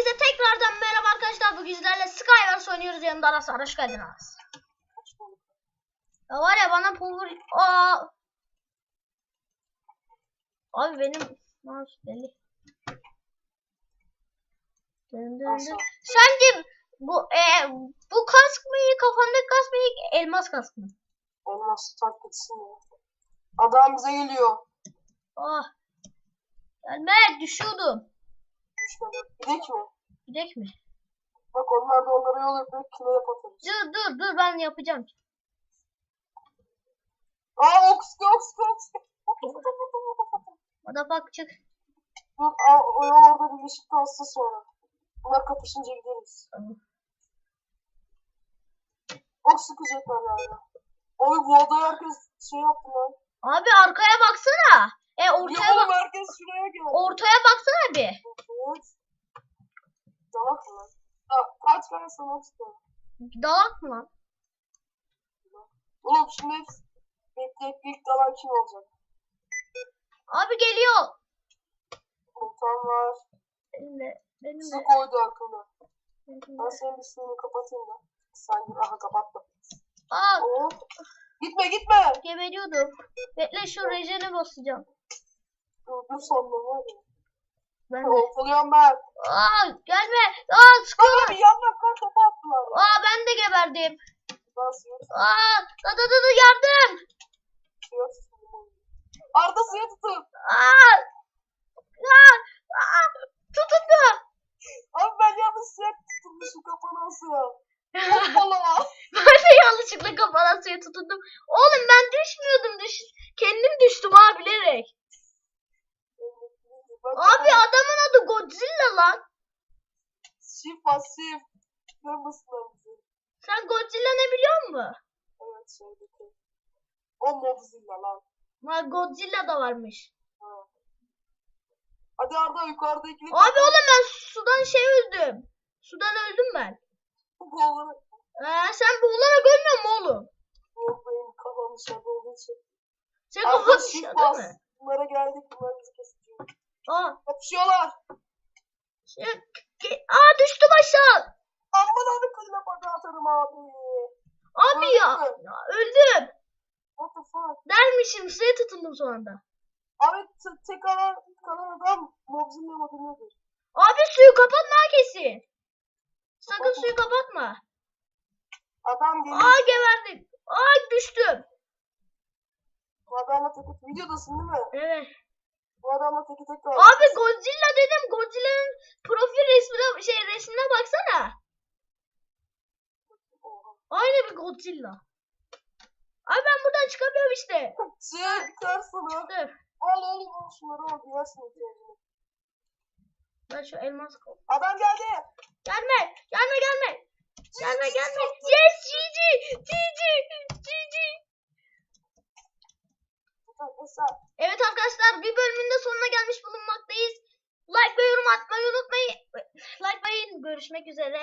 Herkese tekrardan merhaba arkadaşlar. Bugün sizlerle Skywars oynuyoruz. Yanımda Aras var. Hoş geldin Aras. Ya var ya bana pulver... Aa! Abi benim mouse deli. Sence bu e, bu kask mı iyi, kafamdaki kask mı iyi, elmas kask mı? Elmas tak gitsin ya. Adam bize geliyor. Ah. Gelme düşüyordum. Düşmedi. Gidek mi? Gidek mi? Bak onlar da onlara yol yapıyor. Kime yapatırız. Dur dur dur ben yapacağım. Aa okski okski okski. Hadi bak çık. Dur aa, o orada bir ışık kalsın sonra. Bunlar kapışınca gideriz. Tamam. Ok sıkacaklar galiba. Abi bu adaya herkes şey yaptı lan. Abi arkaya baksana. E Ya ortaya oğlum bak. herkes şuraya geldi. Ortaya baksana bir. Evet. Dalak mı lan? Ya, kaç tane sana istiyorum. Dalak mı lan? Oğlum şimdi bekleyip ilk dalan kim olacak? Abi geliyor. Komutan var. Benim de. Benim Su koydu benim Ben senin bir suyunu kapatayım da. Sen. Aha kapattım. Aa Oo. Gitme gitme. geberiyordum. Bekle şu rejene basacağım. Dur dur sandım var ya. Ben. Ortalıyorum ben. Aa gelme. Aa sıkıyorlar. Abi yandan kar topu attılar. Aa ben de geberdim. Suya Aa da da da da yardım. Arda suya tutun. Aa. Aa. Aa. Tutun da. Abi ben yalnız suya tutulmuşum kafana suya. Hoppala. Ben de yanlışlıkla kafadan suya tutundum. Oğlum ben düşmüyordum. Düş Kendim düştüm abi bilerek. Abi adamın adı Godzilla lan. Şif bizi. Sen Godzilla ne biliyor musun? Evet şeydeki. O Mobzilla lan. Ha, Godzilla da varmış. Ha. Hadi Arda yukarıdakini Abi oğlum ben sudan şey öldüm. Sudan öldüm ben. Kolları. Ee, sen boğularak ölmüyor mu oğlum? Bu benim kafam dışarıda olduğu için. Sen kafan dışarıda mı? Aa, Kapışıyorlar. şey, aa düştüm aşağı. Aman abi kılına bana atarım abi. Abi Öldün ya, mü? ya öldüm. What the fuck? Dermişim suya tutundum son anda. Abi t- tek kalan, adam Mobzilla modeludur. Abi suyu kapatma kesin. Sakın suyu kapatma. Adam geliyor. Aa geberdim. Aa düştüm. Adamla tek. Videodasın değil mi? Evet. Bu adamla tek tek var. Abi Godzilla dedim. Godzilla'nın profil resmine şey resmine baksana. Aynı bir Godzilla. Abi ben buradan çıkamıyorum işte. Şey çıkarsana. Dur. Al oğlum al şunları al. Yersin ihtiyacını. Ben şu elmas kol. Adam geldi. Gelme. Gelme gelme. Gelme gelme. Yes görüşmek üzere.